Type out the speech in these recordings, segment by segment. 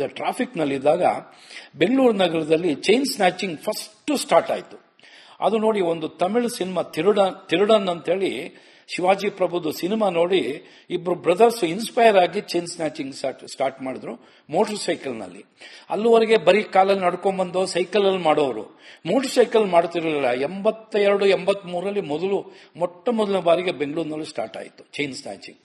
But ಟ್ರಾಫಿಕ್ನಲ್ಲಿದ್ದಾಗ Bengaluru ನಗರದಲ್ಲಿ chain snatching first start ಆಯಿತು. ಅದು ನೋಡಿ ಒಂದು ತಮಿಳು ಸಿನಿಮಾ ತಿರುಡ, ತಿರುಡನ್ ಅಂತೇಳಿ ಶಿವಾಜಿ ಪ್ರಭುದು ಸಿನಿಮಾ ನೋಡಿ ಇಬ್ರು ಬ್ರದರ್ಸ್ ಇನ್ಸ್ಪೈರ್ ಆಗಿ ಚೈನ್ ಸ್ನ್ಯಾಚಿಂಗ್ ಸ್ಟಾರ್ಟ್ ಮಾಡಿದ್ರು ಮೋಟರ್ ಸೈಕಲ್ನಲ್ಲಿ ಅಲ್ಲಿವರೆಗೆ ಬರೀ ಕಾಲಲ್ಲಿ ನಡ್ಕೊಂಡ್ಬಂದು ಸೈಕಲಲ್ಲಿ ಮಾಡೋರು. ಮೋಟರ್ ಸೈಕಲ್ ಮಾಡ್ತಿರಲಿಲ್ಲ. ಎಂಬತ್ತೆರಡು ಎಂಬತ್ ಮೂರರಲ್ಲಿ ಮೊದಲು, ಮೊಟ್ಟ ಮೊದಲ ಬಾರಿಗೆ ಬೆಂಗಳೂರಿನಲ್ಲಿ ಸ್ಟಾರ್ಟ್ ಆಯಿತು ಚೈನ್ ಸ್ನ್ಯಾಚಿಂಗ್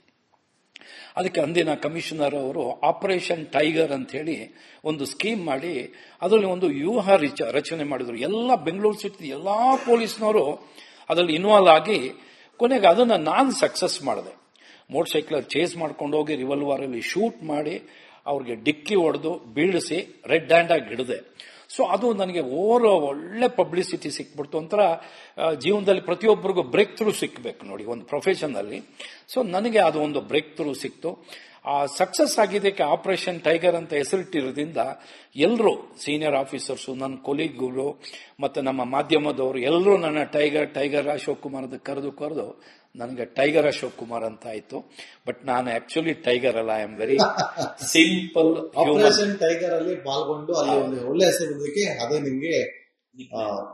ಅದಕ್ಕೆ ಅಂದಿನ ಕಮಿಷನರ್ ಅವರು ಆಪರೇಷನ್ ಟೈಗರ್ ಅಂತ ಹೇಳಿ ಒಂದು ಸ್ಕೀಮ್ ಮಾಡಿ, ಅದರಲ್ಲಿ ಒಂದು ವ್ಯೂಹ ರಿಚ- ರಚನೆ ಮಾಡಿದ್ರು. ಎಲ್ಲ ಬೆಂಗಳೂರು ಸಿಟಿ ಎಲ್ಲ ಪೊಲೀಸ್ನವರು ಅದರಲ್ಲಿ ಇನ್ವಾಲ್ವ್ ಆಗಿ ಕೊನೆಗೆ ಅದನ್ನ ನಾನು ಸಕ್ಸಸ್ ಮಾಡಿದೆ. ಮೋಟರ್ ಸೈಕಲ್ ಚೇಸ್ ಮಾಡ್ಕೊಂಡು ಹೋಗಿ ರಿವಲ್ವರಲ್ಲಿ ಶೂಟ್ ಮಾಡಿ, ಅವ್ರಿಗೆ ಡಿಕ್ಕಿ ಹೊಡೆದು ಬೀಳಿಸಿ ರೆಡ್ ಹ್ಯಾಂಡ್ ಆಗಿ ಹಿಡಿದೆ. ಸೊ ಅದು ನನಗೆ ಓವರ್ ಒಳ್ಳೆ ಪಬ್ಲಿಸಿಟಿ ಸಿಕ್ಬಿಡ್ತು. ಒಂಥರ ಜೀವನದಲ್ಲಿ ಪ್ರತಿಯೊಬ್ಬರಿಗೂ ಬ್ರೇಕ್ ಥ್ರೂ ಸಿಕ್ಬೇಕು ನೋಡಿ, ಒಂದು ಪ್ರೊಫೆಷನಲ್ಲಿ ಸೊ ನನಗೆ ಅದು ಒಂದು ಬ್ರೇಕ್ ಥ್ರೂ ಸಿಕ್ತು. ಆ ಸಕ್ಸಸ್ ಆಗಿದ್ದಕ್ಕೆ ಆಪರೇಷನ್ ಟೈಗರ್ ಅಂತ ಹೆಸರಿಟ್ಟಿರೋದ್ರಿಂದ ಎಲ್ಲರೂ ಸೀನಿಯರ್ ಆಫೀಸರ್ಸು ನನ್ನ ಕೊಲೀಗ್ಗಳು ಮತ್ತು ನಮ್ಮ ಮಾಧ್ಯಮದವರು ಎಲ್ಲರೂ ನನ್ನ ಟೈಗರ್ ಟೈಗರ್ ಅಶೋಕ್ ಕುಮಾರ್ ಅಂತ ಕರೆದು ಕರೆದು ನನಗೆ ಟೈಗರ್ ಅಶೋಕ್ ಕುಮಾರ್ ಅಂತ ಆಯ್ತು. ಬಟ್ ನಾನು ಆಕ್ಚುಲಿ ಟೈಗರ್ ಅಲ್ಲ I am very simple operation tiger ಅಲ್ಲಿ ಪಾಲ್ಗೊಂಡು ಅಲ್ಲಿ ಒಂದು ಒಳ್ಳೆ ಹೆಸರು ಬಂದಕ್ಕೆ ಅದೇ ನಿಮ್ಗೆ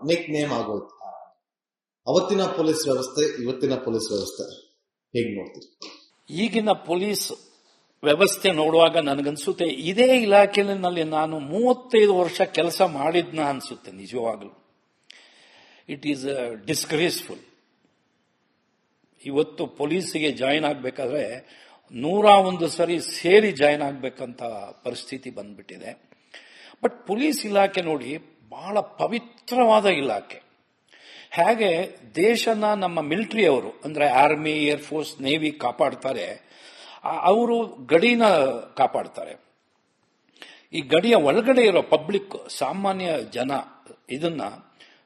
ನಿಕ್ ನೇಮ್ ಆಗೋಯ್ತು. ಅವತ್ತಿನ ಪೊಲೀಸ್ ವ್ಯವಸ್ಥೆ ಇವತ್ತಿನ ಪೊಲೀಸ್ ವ್ಯವಸ್ಥೆ. ಹೇಗ್ ನೋಡ್ತೀರಿ? ಈಗಿನ ಪೊಲೀಸ್ ವ್ಯವಸ್ಥೆ ನೋಡುವಾಗ ನನಗನ್ಸುತ್ತೆ ಇದೇ ಇಲಾಖೆಯಲ್ಲಿ ನಾನು ಮೂವತ್ತೈದು ವರ್ಷ ಕೆಲಸ ಮಾಡಿದ್ನ ಅನ್ಸುತ್ತೆ ನಿಜವಾಗ್ಲೂ. ಇಟ್ ಈಸ್ ಡಿಸ್ಗ್ರೇಸ್ಫುಲ್ ಇವತ್ತು ಪೊಲೀಸಿಗೆ ಜಾಯಿನ್ ಆಗಬೇಕಾದ್ರೆ ನೂರ ಒಂದು ಸರಿ ಸೇರಿ ಜಾಯಿನ್ ಆಗಬೇಕಂತ ಪರಿಸ್ಥಿತಿ ಬಂದ್ಬಿಟ್ಟಿದೆ. ಬಟ್ ಪೊಲೀಸ್ ಇಲಾಖೆ ನೋಡಿ ಬಹಳ ಪವಿತ್ರವಾದ ಇಲಾಖೆ. ಹೇಗೆ ದೇಶನ ನಮ್ಮ ಮಿಲಿಟರಿ ಅವರು, ಅಂದ್ರೆ ಆರ್ಮಿ ಏರ್ಫೋರ್ಸ್ ನೇವಿ ಕಾಪಾಡ್ತಾರೆ ಅವರು ಗಡಿನ ಕಾಪಾಡ್ತಾರೆ. ಈ ಗಡಿಯ ಒಳಗಡೆ ಇರೋ ಪಬ್ಲಿಕ್, ಸಾಮಾನ್ಯ ಜನ, ಇದನ್ನ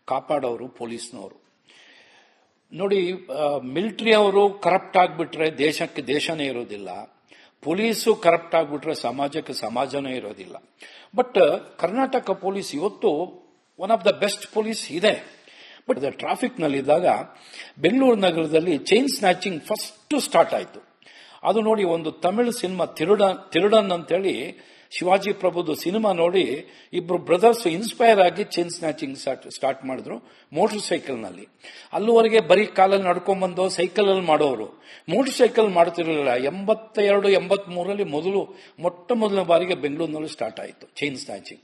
ಕಾಪಾಡೋರು ಪೊಲೀಸ್ನವರು. ನೋಡಿ ಮಿಲಿಟ್ರಿ ಅವರು ಕರಪ್ಟ್ ಆಗಿಬಿಟ್ರೆ ದೇಶಕ್ಕೆ ದೇಶನೇ ಇರೋದಿಲ್ಲ. ಪೊಲೀಸು ಕರಪ್ಟ್ ಆಗಿಬಿಟ್ರೆ ಸಮಾಜಕ್ಕೆ ಸಮಾಜನೇ ಇರೋದಿಲ್ಲ. ಬಟ್ ಕರ್ನಾಟಕ ಪೊಲೀಸ್ ಇವತ್ತು one of the best police ಇದೆ. ಬಟ್ ಟ್ರಾಫಿಕ್ ಟ್ರಾಫಿಕ್ನಲ್ಲಿದ್ದಾಗ ಬೆಂಗಳೂರು ನಗರದಲ್ಲಿ ಚೈನ್ ಸ್ನ್ಯಾಚಿಂಗ್ ಫಸ್ಟ್ ಸ್ಟಾರ್ಟ್ ಆಯಿತು. ಅದು ನೋಡಿ, ಒಂದು ತಮಿಳು ಸಿನಿಮಾ ತಿರುಡನ್ ತಿರುಡನ್ ಅಂತೇಳಿ ಶಿವಾಜಿ ಪ್ರಭುದು ಸಿನಿಮಾ ನೋಡಿ ಇಬ್ರು ಬ್ರದರ್ಸ್ ಇನ್ಸ್ಪೈರ್ ಆಗಿ ಚೈನ್ ಸ್ನ್ಯಾಚಿಂಗ್ ಸ್ಟಾರ್ಟ್ ಮಾಡಿದ್ರು ಮೋಟರ್ ಸೈಕಲ್ನಲ್ಲಿ ಅಲ್ಲಿವರೆಗೆ ಬರೀ ಕಾಲಲ್ಲಿ ನಡ್ಕೊಂಡ್ಬಂದು ಸೈಕಲಲ್ಲಿ ಮಾಡೋರು ಮೋಟರ್ ಸೈಕಲ್ ಮಾಡ್ತಿರಲಿಲ್ಲ. ಎಂಬತ್ತೆರಡು ಎಂಬತ್ ಮೂರಲ್ಲಿ ಮೊದಲು, ಮೊಟ್ಟ ಮೊದಲ ಬಾರಿಗೆ ಬೆಂಗಳೂರಿನಲ್ಲಿ ಸ್ಟಾರ್ಟ್ ಆಯಿತು ಚೈನ್ ಸ್ನ್ಯಾಚಿಂಗ್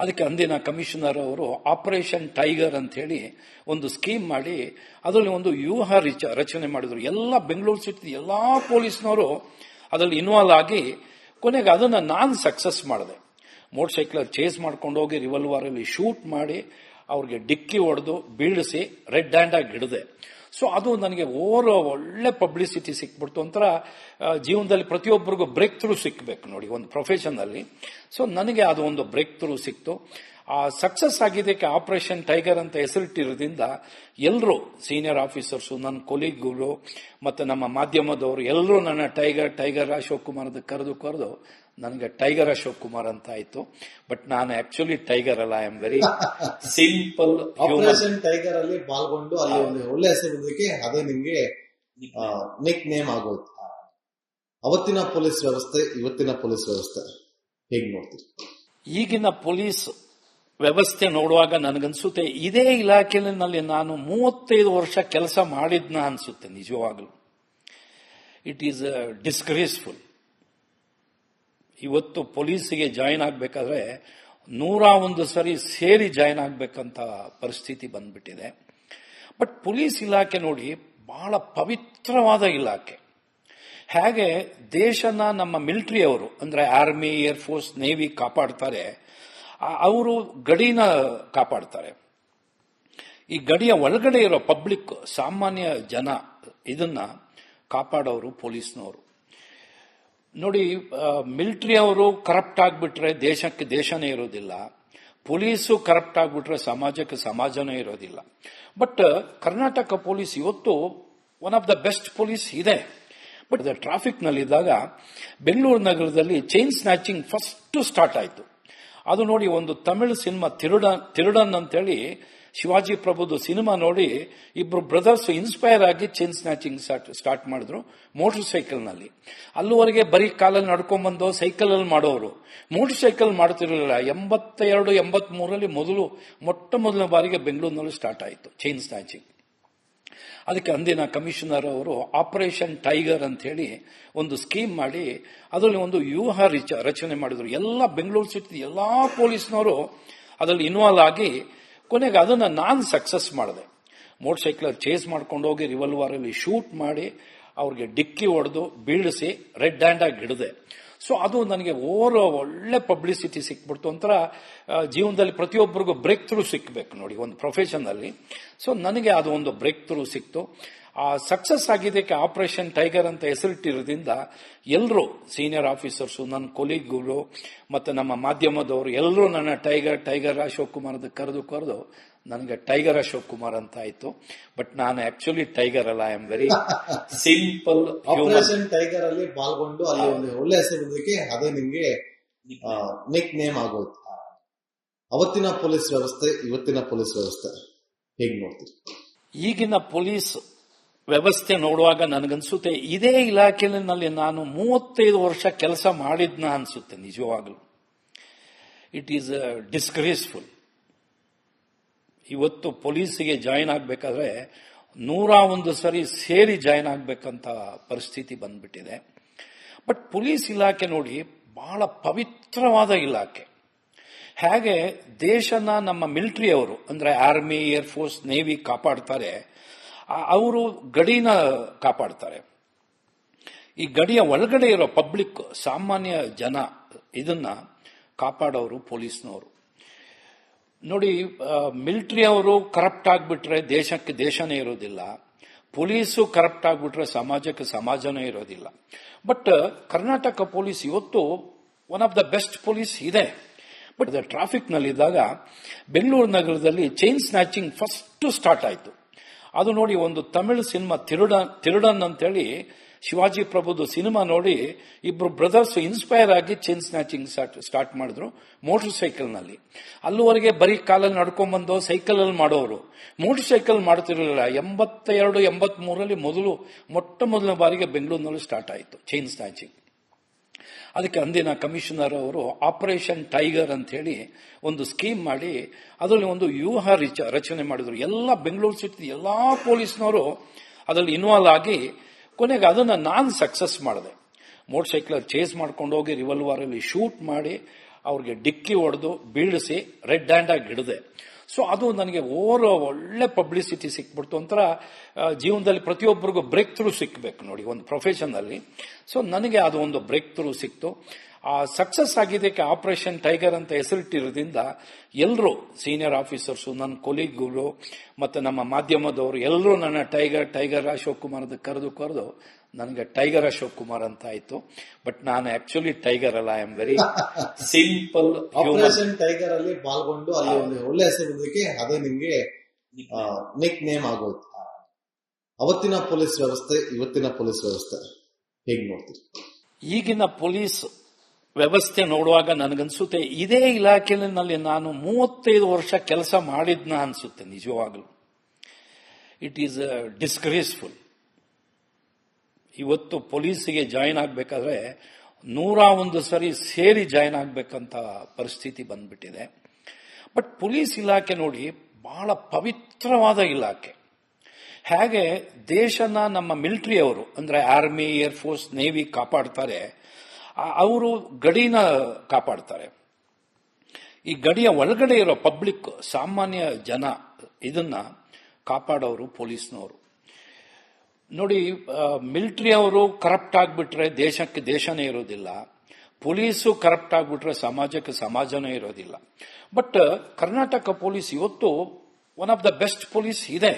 ಅದಕ್ಕೆ ಅಂದಿನ ಕಮಿಷನರ್ ಅವರು ಆಪರೇಷನ್ ಟೈಗರ್ ಅಂತ ಹೇಳಿ ಒಂದು ಸ್ಕೀಮ್ ಮಾಡಿ, ಅದರಲ್ಲಿ ಒಂದು ವ್ಯೂಹ ರಿಚ- ರಚನೆ ಮಾಡಿದ್ರು. ಎಲ್ಲ ಬೆಂಗಳೂರು ಸಿಟಿ ಎಲ್ಲಾ ಪೊಲೀಸ್ನವರು ಅದರಲ್ಲಿ ಇನ್ವಾಲ್ವ್ ಆಗಿ ಕೊನೆಗೆ ಅದನ್ನು ನಾನು ಸಕ್ಸಸ್ ಮಾಡಿದೆ. ಮೋಟರ್ ಸೈಕಲಲ್ಲಿ ಚೇಸ್ ಮಾಡ್ಕೊಂಡು ಹೋಗಿ ರಿವಲ್ವರ್ ಅಲ್ಲಿ ಶೂಟ್ ಮಾಡಿ ಅವ್ರಿಗೆ ಡಿಕ್ಕಿ ಹೊಡೆದು ಬೀಳಿಸಿ ರೆಡ್ ಹ್ಯಾಂಡಾಗಿ ಹಿಡಿದೆ. ಸೊ ಅದು ನನಗೆ ಓವರ್ ಒಳ್ಳೆ ಪಬ್ಲಿಸಿಟಿ ಸಿಕ್ಬಿಡ್ತು. ಒಂಥರ ಜೀವನದಲ್ಲಿ ಪ್ರತಿಯೊಬ್ಬರಿಗೂ ಬ್ರೇಕ್ ಥ್ರೂ ಸಿಕ್ಬೇಕು ನೋಡಿ, ಒಂದು ಪ್ರೊಫೆಷನಲ್ಲಿ ಸೊ ನನಗೆ ಅದು ಒಂದು ಬ್ರೇಕ್ ಥ್ರೂ ಸಿಕ್ತು. ಆ ಸಕ್ಸಸ್ ಆಗಿದ್ದಕ್ಕೆ ಆಪರೇಷನ್ ಟೈಗರ್ ಅಂತ ಹೆಸರಿಟ್ಟಿರೋದ್ರಿಂದ ಎಲ್ಲರೂ ಸೀನಿಯರ್ ಆಫೀಸರ್ಸು ನನ್ನ ಕೊಲೀಗ್ಗಳು ಮತ್ತು ನಮ್ಮ ಮಾಧ್ಯಮದವರು ಎಲ್ಲರೂ ನನ್ನ ಟೈಗರ್ ಟೈಗರ್ ಅಶೋಕ್ ಕುಮಾರ್ ಅಂತ ಕರೆದು ಕರೆದು ನನಗೆ ಟೈಗರ್ ಅಶೋಕ್ ಕುಮಾರ್ ಅಂತ ಆಯ್ತು. ಬಟ್ ನಾನು ಆಕ್ಚುಲಿ ಟೈಗರ್ ಅಲ್ಲ I am very simple operation tiger ಅಲ್ಲಿ ಪಾಲ್ಗೊಂಡು ಅಲ್ಲಿ ಒಂದು ಒಳ್ಳೆ ಹೆಸರು ಬಂದಕ್ಕೆ ಅದೇ ನಿಮ್ಗೆ ನಿಕ್ ನೇಮ್ ಆಗೋಯ್ತು ಅವತ್ತಿನ ಪೊಲೀಸ್ ವ್ಯವಸ್ಥೆ ಇವತ್ತಿನ ಪೊಲೀಸ್ ವ್ಯವಸ್ಥೆ. ಹೇಗ್ ನೋಡ್ತೀರಿ? ಈಗಿನ ಪೊಲೀಸ್ ವ್ಯವಸ್ಥೆ ನೋಡುವಾಗ ನನಗನ್ಸುತ್ತೆ ಇದೇ ಇಲಾಖೆಯಲ್ಲಿ ನಾನು ಮೂವತ್ತೈದು ವರ್ಷ ಕೆಲಸ ಮಾಡಿದ್ನ ಅನ್ಸುತ್ತೆ ನಿಜವಾಗ್ಲೂ. ಇಟ್ ಈಸ್ ಡಿಸ್ಗ್ರೇಸ್ಫುಲ್ ಇವತ್ತು ಪೊಲೀಸಿಗೆ ಜಾಯಿನ್ ಆಗಬೇಕಾದ್ರೆ ನೂರ ಒಂದು ಸರಿ ಸೇರಿ ಜಾಯಿನ್ ಆಗಬೇಕಂತ ಪರಿಸ್ಥಿತಿ ಬಂದ್ಬಿಟ್ಟಿದೆ. ಬಟ್ ಪೊಲೀಸ್ ಇಲಾಖೆ ನೋಡಿ ಬಹಳ ಪವಿತ್ರವಾದ ಇಲಾಖೆ. ಹೇಗೆ ದೇಶನ ನಮ್ಮ ಮಿಲಿಟರಿ ಅವರು ಅಂದ್ರೆ ಆರ್ಮಿ ಏರ್ಫೋರ್ಸ್ ನೇವಿ ಕಾಪಾಡ್ತಾರೆ ಅವರು ಗಡಿನ ಕಾಪಾಡ್ತಾರೆ. ಈ ಗಡಿಯ ಒಳಗಡೆ ಇರೋ ಪಬ್ಲಿಕ್, ಸಾಮಾನ್ಯ ಜನ, ಇದನ್ನ ಕಾಪಾಡೋರು ಪೊಲೀಸ್ನವರು. ನೋಡಿ ಮಿಲಿಟರಿ ಅವರು ಕರಪ್ಟ್ ಆಗಿಬಿಟ್ರೆ ದೇಶಕ್ಕೆ ದೇಶನೇ ಇರೋದಿಲ್ಲ. ಪೊಲೀಸು ಕರಪ್ಟ್ ಆಗಿಬಿಟ್ರೆ ಸಮಾಜಕ್ಕೆ ಸಮಾಜನೇ ಇರೋದಿಲ್ಲ. ಬಟ್ ಕರ್ನಾಟಕ ಪೊಲೀಸ್ ಇವತ್ತು one of the best police ಇದೆ. ಬಟ್ ಟ್ರಾಫಿಕ್ ಟ್ರಾಫಿಕ್ನಲ್ಲಿದ್ದಾಗ ಬೆಂಗಳೂರು ನಗರದಲ್ಲಿ ಚೈನ್ ಸ್ನ್ಯಾಚಿಂಗ್ ಫಸ್ಟ್ ಸ್ಟಾರ್ಟ್ ಆಯಿತು. ಅದು ನೋಡಿ, ಒಂದು ತಮಿಳು ಸಿನಿಮಾ ತಿರುಡನ್ ತಿರುಡನ್ ಅಂತೇಳಿ ಶಿವಾಜಿ ಪ್ರಭುದು ಸಿನಿಮಾ ನೋಡಿ ಇಬ್ರು ಬ್ರದರ್ಸ್ ಇನ್ಸ್ಪೈರ್ ಆಗಿ ಚೈನ್ ಸ್ನ್ಯಾಚಿಂಗ್ ಸ್ಟಾರ್ಟ್ ಮಾಡಿದ್ರು ಮೋಟರ್ ಸೈಕಲ್ನಲ್ಲಿ ಅಲ್ಲಿವರೆಗೆ ಬರೀ ಕಾಲಲ್ಲಿ ನಡ್ಕೊಂಡ್ಬಂದು ಸೈಕಲಲ್ಲಿ ಮಾಡೋರು ಮೋಟರ್ ಸೈಕಲ್ ಮಾಡ್ತಿರಲಿಲ್ಲ. ಎಂಬತ್ತೆರಡು ಎಂಬತ್ ಮೂರಲ್ಲಿ ಮೊದಲು, ಮೊಟ್ಟ ಮೊದಲ ಬಾರಿಗೆ ಬೆಂಗಳೂರಿನಲ್ಲಿ ಸ್ಟಾರ್ಟ್ ಆಯಿತು ಚೈನ್ ಸ್ನ್ಯಾಚಿಂಗ್ ಅದಕ್ಕೆ ಅಂದಿನ ಕಮಿಷನರ್ ಅವರು ಆಪರೇಷನ್ ಟೈಗರ್ ಅಂತ ಹೇಳಿ ಒಂದು ಸ್ಕೀಮ್ ಮಾಡಿ, ಅದರಲ್ಲಿ ಒಂದು ವ್ಯೂಹ ರಿಚ- ರಚನೆ ಮಾಡಿದ್ರು. ಎಲ್ಲ ಬೆಂಗಳೂರು ಸಿಟಿ ಎಲ್ಲಾ ಪೊಲೀಸ್ನವರು ಅದರಲ್ಲಿ ಇನ್ವಾಲ್ವ್ ಆಗಿ ಕೊನೆಗೆ ಅದನ್ನು ನಾನು ಸಕ್ಸಸ್ ಮಾಡಿದೆ. ಮೋಟರ್ ಸೈಕಲ್ ಚೇಸ್ ಮಾಡ್ಕೊಂಡು ಹೋಗಿ ರಿವಲ್ವಾರಲ್ಲಿ ಶೂಟ್ ಮಾಡಿ ಅವ್ರಿಗೆ ಡಿಕ್ಕಿ ಹೊಡೆದು ಬೀಳಿಸಿ ರೆಡ್ ಹ್ಯಾಂಡ್ ಆಗಿ ಹಿಡಿದೆ. ಸೊ ಅದು ನನಗೆ ಓವರ್ ಒಳ್ಳೆ ಪಬ್ಲಿಸಿಟಿ ಸಿಕ್ಬಿಡ್ತು. ಒಂಥರ ಜೀವನದಲ್ಲಿ ಪ್ರತಿಯೊಬ್ಬರಿಗೂ ಬ್ರೇಕ್ ಥ್ರೂ ಸಿಕ್ಬೇಕು ನೋಡಿ, ಒಂದು ಪ್ರೊಫೆಷನ್ ಅಲ್ಲಿ. ಸೊ ನನಗೆ ಅದು ಒಂದು ಬ್ರೇಕ್ ಥ್ರೂ ಸಿಕ್ತು. ಆ ಸಕ್ಸಸ್ ಆಗಿದ್ದಕ್ಕೆ ಆಪರೇಷನ್ ಟೈಗರ್ ಅಂತ ಹೆಸರಿಟ್ಟಿರೋದ್ರಿಂದ ಎಲ್ಲರೂ ಸೀನಿಯರ್ ಆಫೀಸರ್ಸು ನನ್ನ ಕೊಲೀಗ್ಗಳು ಮತ್ತೆ ನಮ್ಮ ಮಾಧ್ಯಮದವರು ಎಲ್ಲರೂ ನನ್ನ ಟೈಗರ್ ಟೈಗರ್ ಅಶೋಕ್ ಕುಮಾರ್ ಅಂತ ಕರೆದು ಕರೆದು ನನಗೆ ಟೈಗರ್ ಅಶೋಕ್ ಕುಮಾರ್ ಅಂತ ಆಯ್ತು. ಬಟ್ ನಾನು ಆಕ್ಚುಲಿ ಟೈಗರ್ ಅಲ್ಲ I am very simple operation tiger ಅಲ್ಲಿ ಪಾಲ್ಗೊಂಡು ಅಲ್ಲಿ ಒಂದು ಒಳ್ಳೆ ಹೆಸರು ಅದೇ ನಿಮಗೆ ನಿಕ್ ನೇಮ್ ಆಗೋದು. ಅವತ್ತಿನ ಪೊಲೀಸ್ ವ್ಯವಸ್ಥೆ ಇವತ್ತಿನ ಪೊಲೀಸ್ ವ್ಯವಸ್ಥೆ. ಹೇಗೆ ನೋಡ್ತೀರಿ? ಈಗಿನ ಪೊಲೀಸ್ ವ್ಯವಸ್ಥೆ ನೋಡುವಾಗ ನನಗನ್ಸುತ್ತೆ, ಇದೇ ಇಲಾಖೆಯಲ್ಲಿ ನಾನು ಮೂವತ್ತೈದು ವರ್ಷ ಕೆಲಸ ಮಾಡಿದ್ನ ಅನ್ಸುತ್ತೆ ನಿಜವಾಗ್ಲೂ. ಇಟ್ ಈಸ್ ಡಿಸ್ಗ್ರೇಸ್ಫುಲ್ ಇವತ್ತು ಪೊಲೀಸಿಗೆ ಜಾಯಿನ್ ಆಗಬೇಕಾದ್ರೆ ನೂರ ಒಂದು ಸರಿ ಸೇರಿ ಜಾಯಿನ್ ಆಗಬೇಕಂತ ಪರಿಸ್ಥಿತಿ ಬಂದ್ಬಿಟ್ಟಿದೆ. ಬಟ್ ಪೊಲೀಸ್ ಇಲಾಖೆ ನೋಡಿ, ಬಹಳ ಪವಿತ್ರವಾದ ಇಲಾಖೆ. ಹೇಗೆ ದೇಶನ ನಮ್ಮ ಮಿಲಿಟರಿಯವರು ಅಂದ್ರೆ ಆರ್ಮಿ ಏರ್ಫೋರ್ಸ್ ನೇವಿ ಕಾಪಾಡ್ತಾರೆ. ಅವರು ಗಡಿನ ಕಾಪಾಡ್ತಾರೆ. ಈ ಗಡಿಯ ಒಳಗಡೆ ಇರೋ ಪಬ್ಲಿಕ್, ಸಾಮಾನ್ಯ ಜನ, ಇದನ್ನ ಕಾಪಾಡೋರು ಪೊಲೀಸ್ನವರು. ನೋಡಿ ಮಿಲಿಟರಿ ಅವರು ಕರಪ್ಟ್ ಆಗಿಬಿಟ್ರೆ ದೇಶಕ್ಕೆ ದೇಶನೇ ಇರೋದಿಲ್ಲ. ಪೊಲೀಸು ಕರಪ್ಟ್ ಆಗಿಬಿಟ್ರೆ ಸಮಾಜಕ್ಕೆ ಸಮಾಜನೇ ಇರೋದಿಲ್ಲ. ಬಟ್, ಕರ್ನಾಟಕ ಪೊಲೀಸ್ ಇವತ್ತು one of the best police ಇದೆ. ಬಟ್ ಟ್ರಾಫಿಕ್ ನಲ್ಲಿದ್ದಾಗ ಬೆಂಗಳೂರು ನಗರದಲ್ಲಿ ಚೈನ್ ಸ್ನ್ಯಾಚಿಂಗ್ ಫಸ್ಟ್ ಸ್ಟಾರ್ಟ್ ಆಯಿತು. ಅದು ನೋಡಿ ಒಂದು ತಮಿಳು ಸಿನಿಮಾ ತಿರುಡ ತಿರುಡನ್ ಅಂತೇಳಿ ಶಿವಾಜಿ ಪ್ರಭುದು ಸಿನಿಮಾ ನೋಡಿ ಇಬ್ರು ಬ್ರದರ್ಸ್ ಇನ್ಸ್ಪೈರ್ ಆಗಿ ಚೈನ್ ಸ್ನ್ಯಾಚಿಂಗ್ ಸ್ಟಾರ್ಟ್ ಮಾಡಿದ್ರು ಮೋಟರ್ ಸೈಕಲ್ನಲ್ಲಿ. ಅಲ್ಲಿವರೆಗೆ ಬರೀ ಕಾಲಲ್ಲಿ ನಡ್ಕೊಂಡ್ಬಂದು ಸೈಕಲಲ್ಲಿ ಮಾಡೋರು. ಮೋಟರ್ ಸೈಕಲ್ ಮಾಡ್ತಿರಲಿಲ್ಲ. ಎಂಬತ್ತೆರಡು ಎಂಬತ್ ಮೂರರಲ್ಲಿ ಮೊದಲು, ಮೊಟ್ಟ ಮೊದಲನೇ ಬಾರಿಗೆ ಬೆಂಗಳೂರಿನಲ್ಲಿ ಸ್ಟಾರ್ಟ್ ಆಯಿತು ಚೈನ್ ಸ್ನ್ಯಾಚಿಂಗ್. ಅದಕ್ಕೆ ಅಂದಿನ ಕಮಿಷನರ್ ಅವರು ಆಪರೇಷನ್ ಟೈಗರ್ ಅಂತ ಹೇಳಿ ಒಂದು ಸ್ಕೀಮ್ ಮಾಡಿ ಅದರಲ್ಲಿ ಒಂದು ವ್ಯೂಹ ರಿಚ- ರಚನೆ ಮಾಡಿದ್ರು. ಎಲ್ಲ ಬೆಂಗಳೂರು ಸಿಟಿ ಎಲ್ಲ ಪೊಲೀಸ್ನವರು ಅದರಲ್ಲಿ ಇನ್ವಾಲ್ವ್ ಆಗಿ ಕೊನೆಗೆ ಅದನ್ನು ನಾನು ಸಕ್ಸಸ್ ಮಾಡಿದೆ. ಮೋಟರ್ ಸೈಕಲ್ ಚೇಸ್ ಮಾಡ್ಕೊಂಡು ಹೋಗಿ ರಿವಲ್ವಾರಲ್ಲಿ ಶೂಟ್ ಮಾಡಿ ಅವ್ರಿಗೆ ಡಿಕ್ಕಿ ಹೊಡೆದು ಬೀಳಿಸಿ ರೆಡ್ ಹ್ಯಾಂಡ್ ಆಗಿ ಹಿಡಿದೆ. ಸೊ ಅದು ನನಗೆ ಓವರ್ ಒಳ್ಳೆ ಪಬ್ಲಿಸಿಟಿ ಸಿಕ್ಬಿಡ್ತು. ಒಂಥರ ಜೀವನದಲ್ಲಿ ಪ್ರತಿಯೊಬ್ಬರಿಗೂ ಬ್ರೇಕ್ ಥ್ರೂ ಸಿಕ್ಬೇಕು ನೋಡಿ, ಒಂದು ಪ್ರೊಫೆಷನಲ್ಲಿ ಸೊ ನನಗೆ ಅದು ಒಂದು ಬ್ರೇಕ್ ಥ್ರೂ ಸಿಕ್ತು. ಆ ಸಕ್ಸಸ್ ಆಗಿದ್ದಕ್ಕೆ ಆಪರೇಷನ್ ಟೈಗರ್ ಅಂತ ಹೆಸರಿಟ್ಟಿರೋದ್ರಿಂದ ಎಲ್ಲರೂ ಸೀನಿಯರ್ ಆಫೀಸರ್ಸು ನನ್ನ ಕೊಲೀಗ್ಗಳು ಮತ್ತು ನಮ್ಮ ಮಾಧ್ಯಮದವರು ಎಲ್ಲರೂ ನನ್ನ ಟೈಗರ್ ಟೈಗರ್ ಅಶೋಕ್ ಅಂತ ಕರೆದು ಕರೆದು ನನಗೆ ಟೈಗರ್ ಅಶೋಕ್ ಕುಮಾರ್ ಅಂತ ಆಯ್ತು. ಬಟ್ ನಾನು ಆಕ್ಚುಲಿ ಟೈಗರ್ ಅಲ್ಲ I am very simple tiger ಅಲ್ಲಿ ಪಾಲ್ಗೊಂಡು ಅಲ್ಲಿ ಒಂದು ಒಳ್ಳೆ ಹೆಸರು ಬಂದಕ್ಕೆ ಅದೇ ನಿಮ್ಗೆ ನಿಕ್ ನೇಮ್ ಆಗೋಯ್ತು ಅವತ್ತಿನ ಪೊಲೀಸ್ ವ್ಯವಸ್ಥೆ ಇವತ್ತಿನ ಪೊಲೀಸ್ ವ್ಯವಸ್ಥೆ. ಹೇಗ್ ನೋಡ್ತೀರಿ? ಈಗಿನ ಪೊಲೀಸ್ ವ್ಯವಸ್ಥೆ ನೋಡುವಾಗ ನನಗನ್ಸುತ್ತೆ ಇದೇ ಇಲಾಖೆಯಲ್ಲಿ ನಾನು ಮೂವತ್ತೈದು ವರ್ಷ ಕೆಲಸ ಮಾಡಿದ್ನ ಅನ್ಸುತ್ತೆ ನಿಜವಾಗ್ಲು. ಇಟ್ ಈಸ್ ಡಿಸ್ಗ್ರೇಸ್ಫುಲ್ ಇವತ್ತು ಪೊಲೀಸಿಗೆ ಜಾಯಿನ್ ಆಗಬೇಕಾದ್ರೆ ನೂರ ಒಂದು ಸರಿ ಸೇರಿ ಜಾಯಿನ್ ಆಗಬೇಕಂತ ಪರಿಸ್ಥಿತಿ ಬಂದ್ಬಿಟ್ಟಿದೆ. ಬಟ್ ಪೊಲೀಸ್ ಇಲಾಖೆ ನೋಡಿ ಬಹಳ ಪವಿತ್ರವಾದ ಇಲಾಖೆ. ಹೇಗೆ ದೇಶನ ನಮ್ಮ ಮಿಲಿಟರಿಯವರು ಅಂದರೆ ಆರ್ಮಿ ಏರ್ಫೋರ್ಸ್ ನೇವಿ ಕಾಪಾಡ್ತಾರೆ ಅವರು ಗಡಿನ ಕಾಪಾಡ್ತಾರೆ. ಈ ಗಡಿಯ ಒಳಗಡೆ ಇರೋ ಪಬ್ಲಿಕ್, ಸಾಮಾನ್ಯ ಜನ, ಇದನ್ನ ಕಾಪಾಡೋರು ಪೊಲೀಸ್ನವರು. ನೋಡಿ ಮಿಲಿಟ್ರಿ ಅವರು ಕರಪ್ಟ್ ಆಗಿಬಿಟ್ರೆ ದೇಶಕ್ಕೆ ದೇಶನೇ ಇರೋದಿಲ್ಲ. ಪೊಲೀಸು ಕರಪ್ಟ್ ಆಗಿಬಿಟ್ರೆ ಸಮಾಜಕ್ಕೆ ಸಮಾಜನೇ ಇರೋದಿಲ್ಲ. ಬಟ್ ಕರ್ನಾಟಕ ಪೊಲೀಸ್ ಇವತ್ತು one of the best police ಇದೆ.